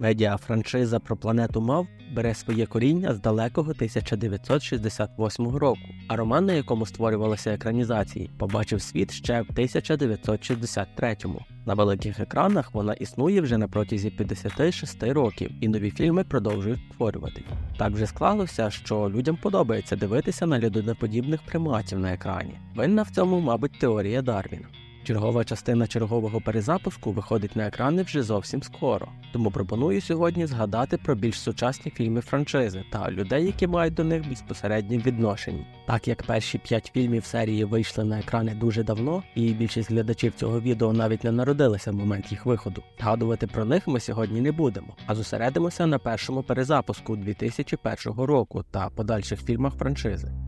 Медіафраншиза про планету мав бере своє коріння з далекого 1968 року, а роман, на якому створювалися екранізації, побачив світ ще в 1963-му. На великих екранах вона існує вже на протязі 56 років, і нові фільми продовжують створювати. Так вже склалося, що людям подобається дивитися на людиноподібних приматів на екрані. Винна в цьому, мабуть, теорія Дарвіна. Чергова частина чергового перезапуску виходить на екрани вже зовсім скоро, тому пропоную сьогодні згадати про більш сучасні фільми франшизи та людей, які мають до них безпосереднє відношення. Так як перші п'ять фільмів серії вийшли на екрани дуже давно, і більшість глядачів цього відео навіть не народилися в момент їх виходу. Згадувати про них ми сьогодні не будемо, а зосередимося на першому перезапуску 2001 року та подальших фільмах франшизи.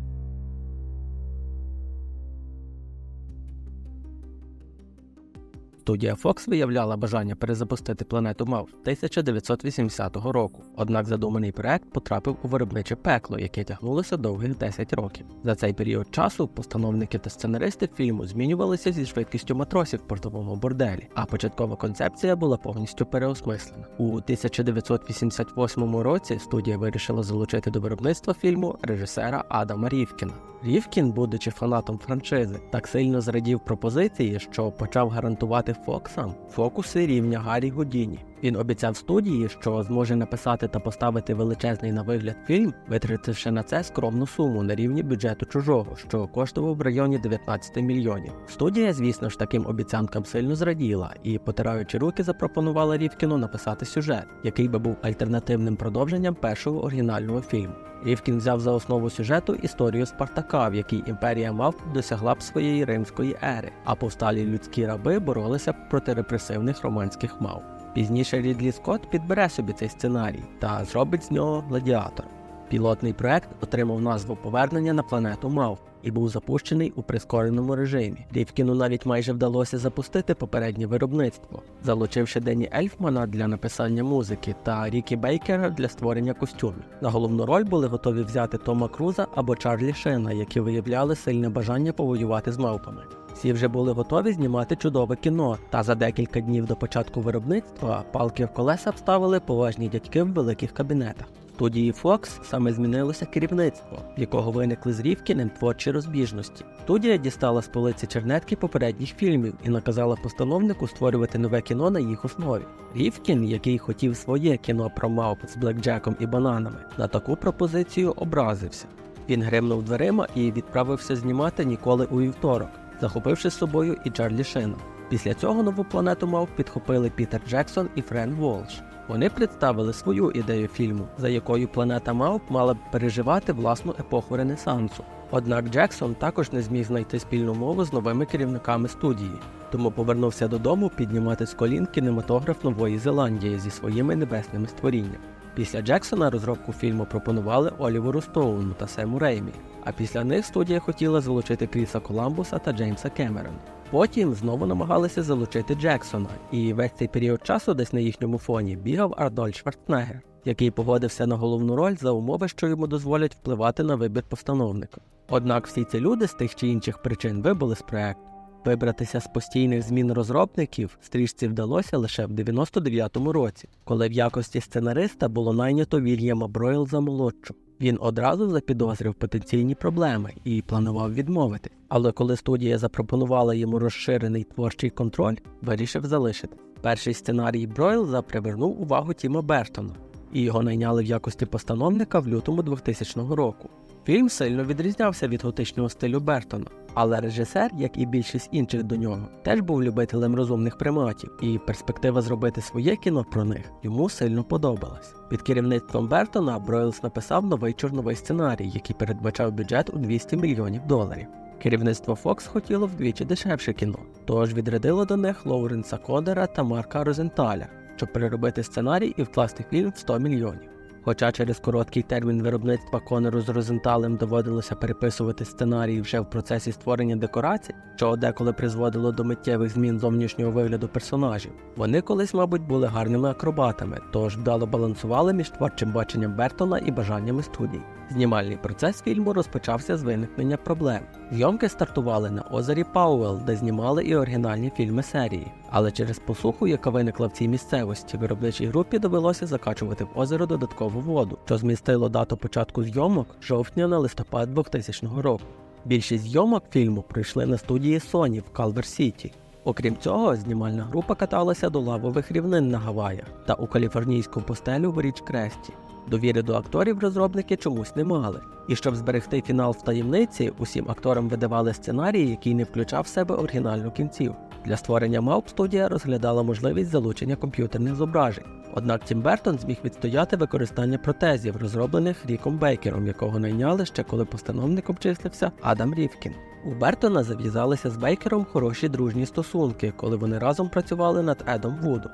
Студія Fox виявляла бажання перезапустити планету Мав 1980 року. Однак задуманий проект потрапив у виробниче пекло, яке тягнулося довгих 10 років. За цей період часу постановники та сценаристи фільму змінювалися зі швидкістю матросів в портовому борделі, а початкова концепція була повністю переосмислена. У 1988 році студія вирішила залучити до виробництва фільму режисера Адама Рівкіна. Рівкін, будучи фанатом франшизи, так сильно зрадів пропозиції, що почав гарантувати Фоксам фокуси рівня Гаррі Годіні. Він обіцяв студії, що зможе написати та поставити величезний на вигляд фільм, витративши на це скромну суму на рівні бюджету чужого, що коштував в районі 19 мільйонів. Студія, звісно ж, таким обіцянкам сильно зраділа і, потираючи руки, запропонувала Рівкіну написати сюжет, який би був альтернативним продовженням першого оригінального фільму. Рівкін взяв за основу сюжету історію Спартака, в якій імперія мав досягла б своєї римської ери, а повсталі людські раби боролися проти репресивних романських мав. Пізніше Рідлі Скотт підбере собі цей сценарій та зробить з нього гладіатор. Пілотний проект отримав назву Повернення на планету Мав і був запущений у прискореному режимі. Рівкіну навіть майже вдалося запустити попереднє виробництво, залучивши Дені Ельфмана для написання музики та Рікі Бейкера для створення костюмів. На головну роль були готові взяти Тома Круза або Чарлі Шина, які виявляли сильне бажання повоювати з мавпами. Всі вже були готові знімати чудове кіно, та за декілька днів до початку виробництва палки в колеса вставили поважні дядьки в великих кабінетах. Студії Fox саме змінилося керівництво, в якого виникли з Рівкіним творчі розбіжності. Студія дістала з полиці чернетки попередніх фільмів і наказала постановнику створювати нове кіно на їх основі. Рівкін, який хотів своє кіно про мавп з блекджеком і бананами, на таку пропозицію образився. Він гримнув дверима і відправився знімати ніколи у вівторок захопивши з собою і Чарлі Шина. Після цього нову планету мав підхопили Пітер Джексон і Френ Волш. Вони представили свою ідею фільму, за якою планета Мавп мала б переживати власну епоху Ренесансу. Однак Джексон також не зміг знайти спільну мову з новими керівниками студії, тому повернувся додому піднімати з колін кінематограф Нової Зеландії зі своїми небесними створіннями. Після Джексона розробку фільму пропонували Оліверу Стоуну та Сему Реймі, а після них студія хотіла залучити Кріса Коламбуса та Джеймса Кемерона. Потім знову намагалися залучити Джексона, і весь цей період часу десь на їхньому фоні бігав Ардольд Шварценеггер, який поводився на головну роль за умови, що йому дозволять впливати на вибір постановника. Однак всі ці люди з тих чи інших причин вибули з проекту. Вибратися з постійних змін розробників стрічці вдалося лише в 99-му році, коли в якості сценариста було найнято Вільяма Бройлза молодшого. Він одразу запідозрив потенційні проблеми і планував відмовити. Але коли студія запропонувала йому розширений творчий контроль, вирішив залишити. Перший сценарій Бройлза привернув увагу Тіма Бертона, і його найняли в якості постановника в лютому 2000 року. Фільм сильно відрізнявся від готичного стилю Бертона, але режисер, як і більшість інших до нього, теж був любителем розумних приматів, і перспектива зробити своє кіно про них йому сильно подобалась. Під керівництвом Бертона Бройлс написав новий чорновий сценарій, який передбачав бюджет у 200 мільйонів доларів. Керівництво Fox хотіло вдвічі дешевше кіно, тож відрядило до них Лоуренса Кодера та Марка Розенталя, щоб переробити сценарій і вкласти фільм в 100 мільйонів. Хоча через короткий термін виробництва Конору з Розенталем доводилося переписувати сценарій вже в процесі створення декорацій, що деколи призводило до миттєвих змін зовнішнього вигляду персонажів, вони колись, мабуть, були гарними акробатами, тож вдало балансували між творчим баченням Бертона і бажаннями студій. Знімальний процес фільму розпочався з виникнення проблем. Зйомки стартували на озері Пауел, де знімали і оригінальні фільми серії. Але через посуху, яка виникла в цій місцевості, виробничій групі довелося закачувати в озеро додаткову воду, що змістило дату початку зйомок жовтня на листопад 2000 року. Більшість зйомок фільму пройшли на студії Sony в Калвер Сіті. Окрім цього, знімальна група каталася до лавових рівнин на Гаваях та у каліфорнійську постелю в річ Кресті. Довіри до акторів розробники чомусь не мали. І щоб зберегти фінал в таємниці, усім акторам видавали сценарій, який не включав в себе оригінальну кінців. Для створення мавп студія розглядала можливість залучення комп'ютерних зображень. Однак Тім Бертон зміг відстояти використання протезів, розроблених Ріком Бейкером, якого найняли ще коли постановником числився Адам Рівкін. У Бертона зав'язалися з Бейкером хороші дружні стосунки, коли вони разом працювали над Едом Вудом.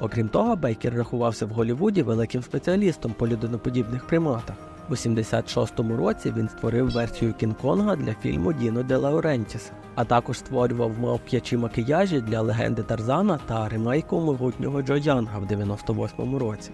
Окрім того, Бейкер рахувався в Голлівуді великим спеціалістом по людиноподібних приматах. У 76-му році він створив версію Кінг-Конга для фільму Діно де Лаурентіса, а також створював мавп'ячі макіяжі для легенди Тарзана та ремейку могутнього Джо Янга в 98-му році.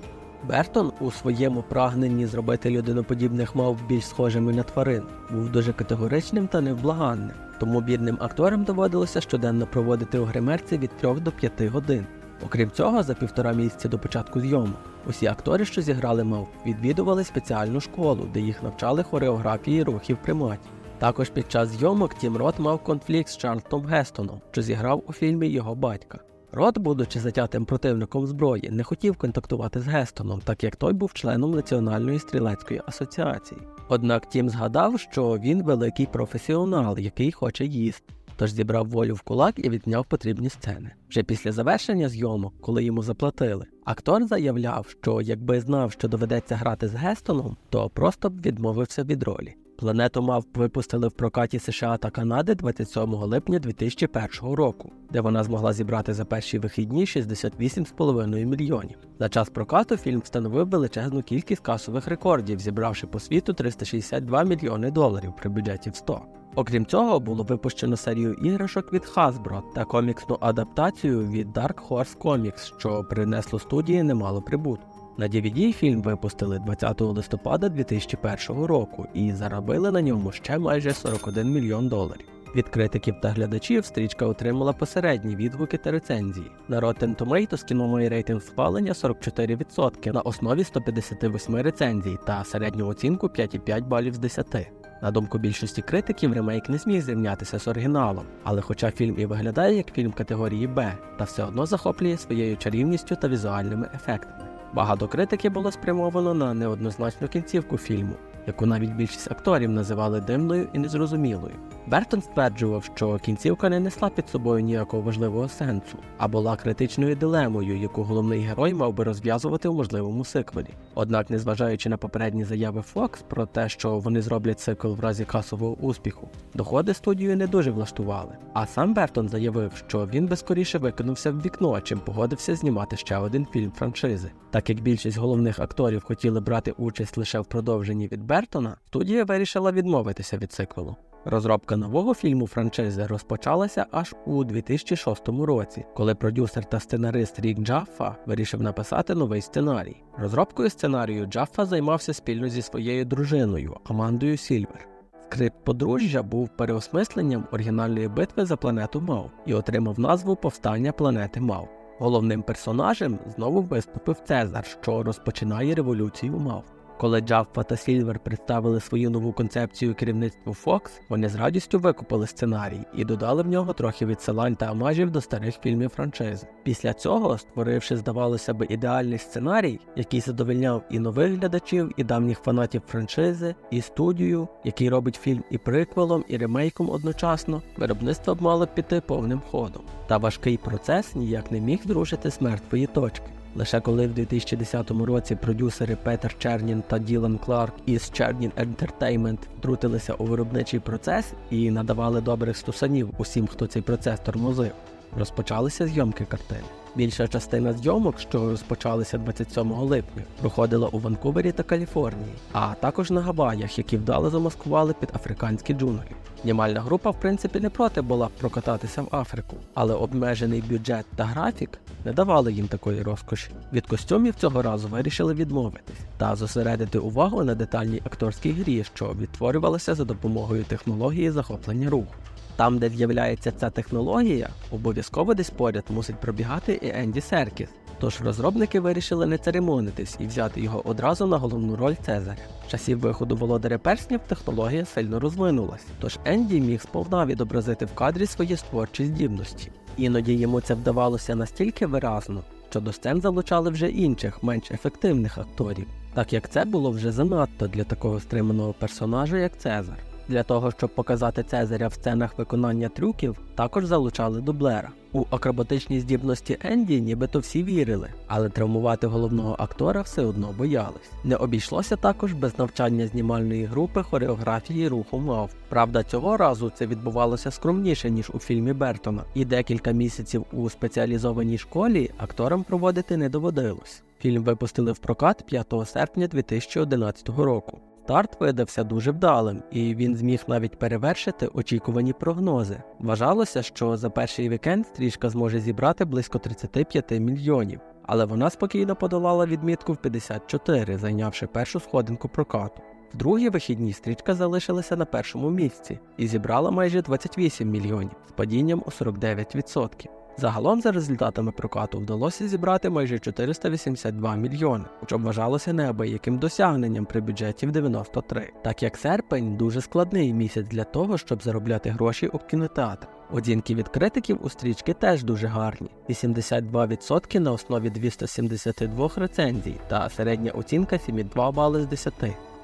Бертон у своєму прагненні зробити людиноподібних мавп більш схожими на тварин був дуже категоричним та невблаганним, тому бідним акторам доводилося щоденно проводити у гримерці від 3 до 5 годин. Окрім цього, за півтора місяця до початку зйомок, усі актори, що зіграли мавп, відвідували спеціальну школу, де їх навчали хореографії рухів приматів. Також під час зйомок Тім Рот мав конфлікт з Чарльтом Гестоном, що зіграв у фільмі його батька. Рот, будучи затятим противником зброї, не хотів контактувати з Гестоном, так як той був членом Національної стрілецької асоціації. Однак Тім згадав, що він великий професіонал, який хоче їсти. Тож зібрав волю в кулак і відняв потрібні сцени. Вже після завершення зйомок, коли йому заплатили, актор заявляв, що якби знав, що доведеться грати з Гестоном, то просто б відмовився від ролі. Планету мав випустили в прокаті США та Канади 27 липня 2001 року, де вона змогла зібрати за перші вихідні 68,5 мільйонів. За час прокату фільм встановив величезну кількість касових рекордів, зібравши по світу 362 мільйони доларів при бюджеті в 100. Окрім цього, було випущено серію іграшок від Hasbro та коміксну адаптацію від Dark Horse Comics, що принесло студії немало прибутку. На DVD фільм випустили 20 листопада 2001 року і заробили на ньому ще майже 41 мільйон доларів. Від критиків та глядачів стрічка отримала посередні відгуки та рецензії. На Rotten Tomatoes кіно має рейтинг схвалення 44% на основі 158 рецензій та середню оцінку 5,5 балів з 10. На думку більшості критиків, ремейк не зміг зрівнятися з оригіналом, але хоча фільм і виглядає як фільм категорії Б, та все одно захоплює своєю чарівністю та візуальними ефектами. Багато критики було спрямовано на неоднозначну кінцівку фільму, яку навіть більшість акторів називали дивною і незрозумілою. Бертон стверджував, що кінцівка не несла під собою ніякого важливого сенсу, а була критичною дилемою, яку головний герой мав би розв'язувати у можливому сиквелі. Однак, незважаючи на попередні заяви Fox про те, що вони зроблять цикл в разі касового успіху, доходи студію не дуже влаштували. А сам Бертон заявив, що він би скоріше викинувся в вікно, чим погодився знімати ще один фільм франшизи. Так як більшість головних акторів хотіли брати участь лише в продовженні від Бертона, студія вирішила відмовитися від циквелу. Розробка нового фільму франшизи розпочалася аж у 2006 році, коли продюсер та сценарист Рік Джаффа вирішив написати новий сценарій. Розробкою сценарію Джаффа займався спільно зі своєю дружиною Амандою Сільвер. Скрипт подружжя був переосмисленням оригінальної битви за планету Мав і отримав назву Повстання планети Мав. Головним персонажем знову виступив Цезар, що розпочинає революцію Мав. Коли Джаффа та Сільвер представили свою нову концепцію керівництву Fox, вони з радістю викупили сценарій і додали в нього трохи відсилань та амажів до старих фільмів франшизи. Після цього, створивши, здавалося б, ідеальний сценарій, який задовольняв і нових глядачів, і давніх фанатів франшизи, і студію, який робить фільм і приквелом, і ремейком одночасно, виробництво б мало піти повним ходом. Та важкий процес ніяк не міг зрушити з мертвої точки. Лише коли в 2010 році продюсери Петер Чернін та Ділан Кларк із Чернін Entertainment втрутилися у виробничий процес і надавали добрих стусанів усім, хто цей процес тормозив, розпочалися зйомки картини. Більша частина зйомок, що розпочалися 27 липня, проходила у Ванкувері та Каліфорнії, а також на Гаваях, які вдало замаскували під африканські джунглі. Знімальна група, в принципі, не проти була прокататися в Африку, але обмежений бюджет та графік не давали їм такої розкоші. Від костюмів цього разу вирішили відмовитись та зосередити увагу на детальній акторській грі, що відтворювалася за допомогою технології захоплення руху. Там, де з'являється ця технологія, обов'язково десь поряд мусить пробігати і Енді Серкіс. Тож розробники вирішили не церемонитись і взяти його одразу на головну роль Цезаря. З часів виходу володаря перснів технологія сильно розвинулась, тож Енді міг сповна відобразити в кадрі свої творчі здібності. Іноді йому це вдавалося настільки виразно, що до сцен залучали вже інших, менш ефективних акторів, так як це було вже занадто для такого стриманого персонажа, як Цезар. Для того, щоб показати Цезаря в сценах виконання трюків, також залучали дублера. У акробатичній здібності Енді нібито всі вірили, але травмувати головного актора все одно боялись. Не обійшлося також без навчання знімальної групи хореографії руху мав. Правда, цього разу це відбувалося скромніше ніж у фільмі Бертона, і декілька місяців у спеціалізованій школі акторам проводити не доводилось. Фільм випустили в прокат 5 серпня 2011 року. Старт видався дуже вдалим, і він зміг навіть перевершити очікувані прогнози. Вважалося, що за перший вікенд стрічка зможе зібрати близько 35 мільйонів, але вона спокійно подолала відмітку в 54, зайнявши першу сходинку прокату. В другій вихідній стрічка залишилася на першому місці і зібрала майже 28 мільйонів з падінням у 49%. Загалом, за результатами прокату, вдалося зібрати майже 482 мільйони, що вважалося неабияким досягненням при бюджеті в 93, так як серпень дуже складний місяць для того, щоб заробляти гроші у кінотеатрах. Оцінки від критиків у стрічки теж дуже гарні: 82% на основі 272 рецензій та середня оцінка 7,2 бали з 10.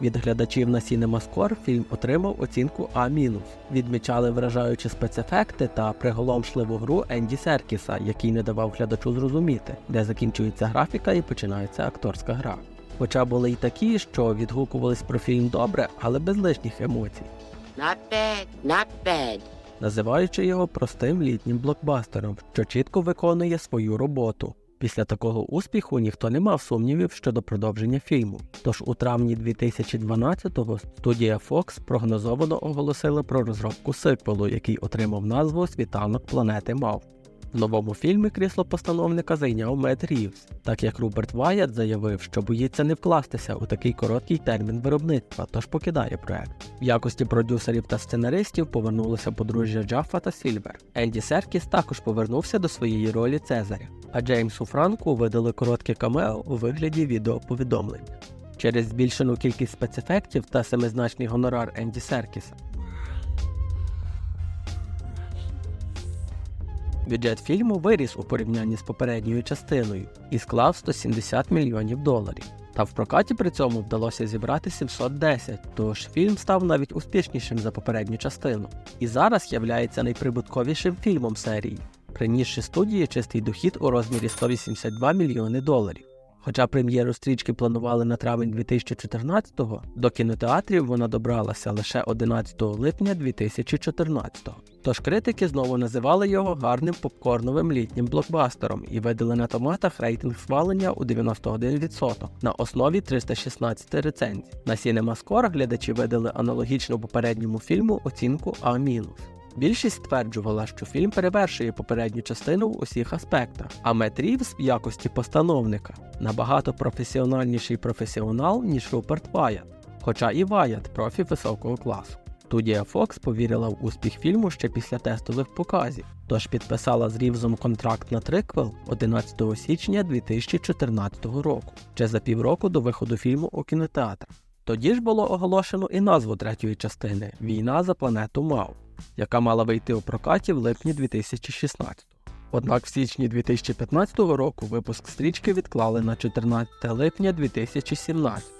Від глядачів на CinemaScore фільм отримав оцінку А-. Відмічали вражаючі спецефекти та приголомшливу гру Енді Серкіса, який не давав глядачу зрозуміти, де закінчується графіка і починається акторська гра. Хоча були й такі, що відгукувались про фільм добре, але без лишніх емоцій, Not bad, not bad. називаючи його простим літнім блокбастером, що чітко виконує свою роботу. Після такого успіху ніхто не мав сумнівів щодо продовження фільму. Тож у травні 2012-го студія Fox прогнозовано оголосила про розробку сиквелу, який отримав назву Світанок планети Мав. В новому фільмі крісло постановника зайняв Мет Рівз, так як Руберт Вайят заявив, що боїться не вкластися у такий короткий термін виробництва, тож покидає проект. В якості продюсерів та сценаристів повернулося подружжя Джаффа та Сільвер. Енді Серкіс також повернувся до своєї ролі Цезаря, а Джеймсу Франку видали коротке камео у вигляді відеоповідомлень. Через збільшену кількість спецефектів та семизначний гонорар Енді Серкіса Бюджет фільму виріс у порівнянні з попередньою частиною і склав 170 мільйонів доларів. Та в прокаті при цьому вдалося зібрати 710, тож фільм став навіть успішнішим за попередню частину. І зараз являється найприбутковішим фільмом серії, принісши студії чистий дохід у розмірі 182 мільйони доларів. Хоча прем'єру стрічки планували на травень 2014-го, до кінотеатрів вона добралася лише 11 липня 2014-го. Тож критики знову називали його гарним попкорновим літнім блокбастером і видали на томатах рейтинг схвалення у 91% на основі 316 рецензій. На CinemaScore глядачі видали аналогічно попередньому фільму оцінку А-. Більшість стверджувала, що фільм перевершує попередню частину в усіх аспектах, а Мет Рівз в якості постановника набагато професіональніший професіонал, ніж Руперт Ваят, хоча і Ваят профі високого класу. Студія Fox повірила в успіх фільму ще після тестових показів, тож підписала з Рівзом контракт на триквел 11 січня 2014 року, ще за півроку до виходу фільму у кінотеатрах. Тоді ж було оголошено і назву третьої частини Війна за планету Мав, яка мала вийти у прокаті в липні 2016. Однак в січні 2015 року випуск стрічки відклали на 14 липня 2017.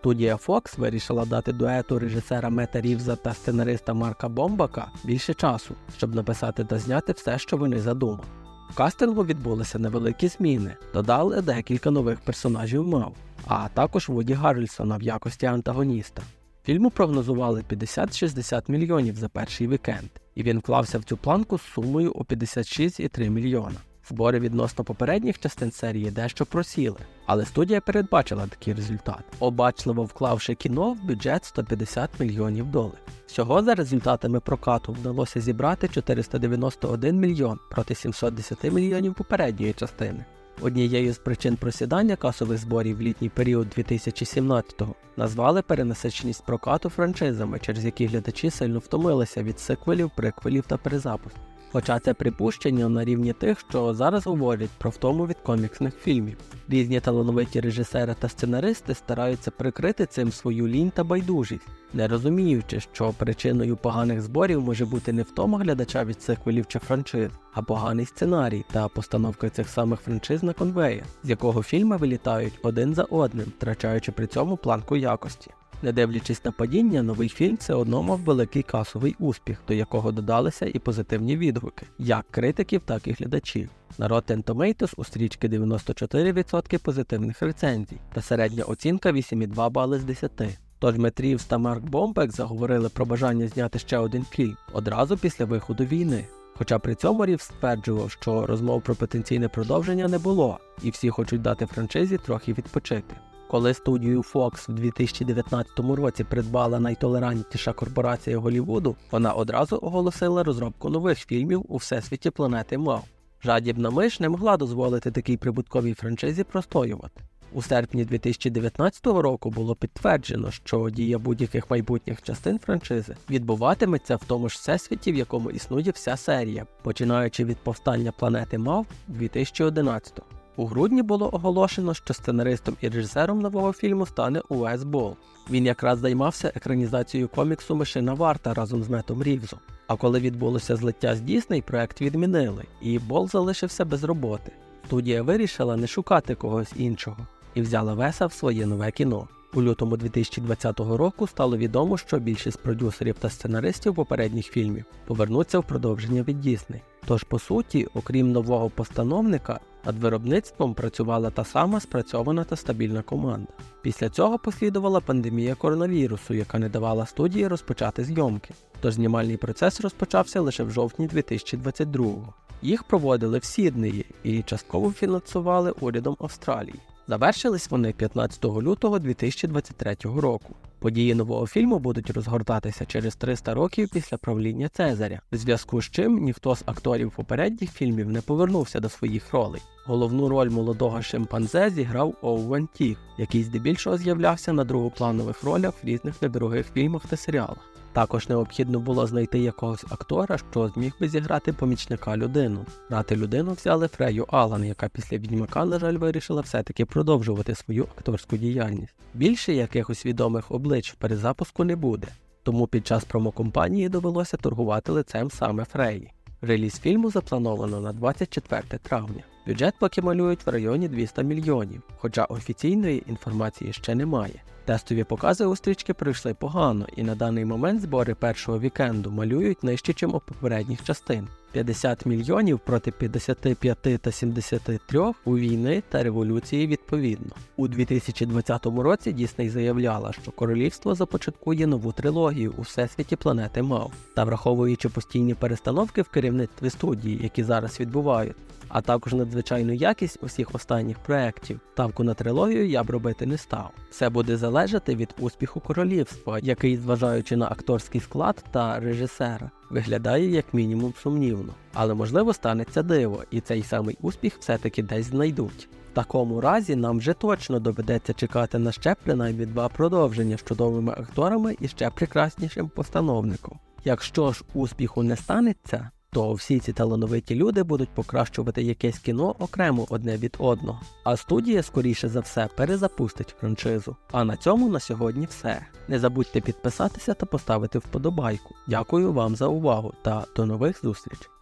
Студія Fox вирішила дати дуету режисера Мета Рівза та сценариста Марка Бомбака більше часу, щоб написати та зняти все, що вони задумали. В кастингу відбулися невеликі зміни, додали декілька нових персонажів мав, а також Вуді Гаррельсона в якості антагоніста. Фільму прогнозували 50-60 мільйонів за перший вікенд, і він вклався в цю планку з сумою у 56,3 мільйона. Збори відносно попередніх частин серії дещо просіли, але студія передбачила такий результат, обачливо вклавши кіно в бюджет 150 мільйонів доларів. Всього за результатами прокату вдалося зібрати 491 мільйон проти 710 мільйонів попередньої частини. Однією з причин просідання касових зборів в літній період 2017-го назвали перенасиченість прокату франшизами, через які глядачі сильно втомилися від сиквелів, приквелів та перезапусків. Хоча це припущення на рівні тих, що зараз говорять про втому від коміксних фільмів. Різні талановиті режисери та сценаристи стараються прикрити цим свою лінь та байдужість, не розуміючи, що причиною поганих зборів може бути не втома глядача від сиквелів чи франшиз, а поганий сценарій та постановка цих самих франшиз на конвеєр, з якого фільми вилітають один за одним, втрачаючи при цьому планку якості. Не дивлячись на падіння, новий фільм все одно мав великий касовий успіх, до якого додалися і позитивні відгуки, як критиків, так і глядачів. На Rotten Tomatoes у стрічки 94% позитивних рецензій та середня оцінка 8,2 бали з 10. Тож Метрівс та Марк Бомбек заговорили про бажання зняти ще один фільм одразу після виходу війни. Хоча при цьому Рів стверджував, що розмов про потенційне продовження не було, і всі хочуть дати франшизі трохи відпочити. Коли студію Fox в 2019 році придбала найтолерантніша корпорація Голлівуду, вона одразу оголосила розробку нових фільмів у всесвіті планети Мав. Жадібна миш не могла дозволити такій прибутковій франшизі простоювати. У серпні 2019 року було підтверджено, що дія будь-яких майбутніх частин франшизи відбуватиметься в тому ж всесвіті, в якому існує вся серія, починаючи від повстання планети Мав 2011 у грудні було оголошено, що сценаристом і режисером нового фільму стане Уес Бол. Він якраз займався екранізацією коміксу Мишина Варта разом з Метом Рівзом. А коли відбулося злиття з Дісней, проект відмінили, і Бол залишився без роботи. Студія вирішила не шукати когось іншого і взяла Веса в своє нове кіно. У лютому 2020 року стало відомо, що більшість продюсерів та сценаристів попередніх фільмів повернуться в продовження від Дісней. Тож, по суті, окрім нового постановника, над виробництвом працювала та сама спрацьована та стабільна команда. Після цього послідувала пандемія коронавірусу, яка не давала студії розпочати зйомки. Тож знімальний процес розпочався лише в жовтні 2022-го. Їх проводили в Сіднеї і частково фінансували урядом Австралії. Завершились вони 15 лютого 2023 року. Події нового фільму будуть розгортатися через 300 років після правління Цезаря, в зв'язку з чим ніхто з акторів попередніх фільмів не повернувся до своїх ролей. Головну роль молодого шимпанзе зіграв Оуен Тіг, який здебільшого з'являвся на другопланових ролях в різних недорогих фільмах та серіалах. Також необхідно було знайти якогось актора, що зміг би зіграти помічника людину. Грати людину взяли Фрею Алан, яка після відьмака, на жаль, вирішила все-таки продовжувати свою акторську діяльність. Більше якихось відомих облич в перезапуску не буде, тому під час промокомпанії довелося торгувати лицем саме Фреї. Реліз фільму заплановано на 24 травня. Бюджет поки малюють в районі 200 мільйонів, хоча офіційної інформації ще немає. Тестові покази у стрічки пройшли погано, і на даний момент збори першого вікенду малюють нижче, ніж у попередніх частин. 50 мільйонів проти 55 та 73 у війни та революції відповідно. У 2020 році Дісней заявляла, що королівство започаткує нову трилогію у всесвіті планети Мав, та враховуючи постійні перестановки в керівництві студії, які зараз відбувають, а також надзвичайну якість усіх останніх проєктів, ставку на трилогію я б робити не став. Все буде залежати від успіху королівства, який, зважаючи на акторський склад та режисера, виглядає як мінімум сумнівно. Але можливо станеться диво, і цей самий успіх все-таки десь знайдуть. В такому разі нам вже точно доведеться чекати на ще принаймні два продовження з чудовими акторами і ще прекраснішим постановником. Якщо ж успіху не станеться, то всі ці талановиті люди будуть покращувати якесь кіно окремо одне від одного. А студія, скоріше за все, перезапустить франшизу. А на цьому на сьогодні все. Не забудьте підписатися та поставити вподобайку. Дякую вам за увагу та до нових зустрічей!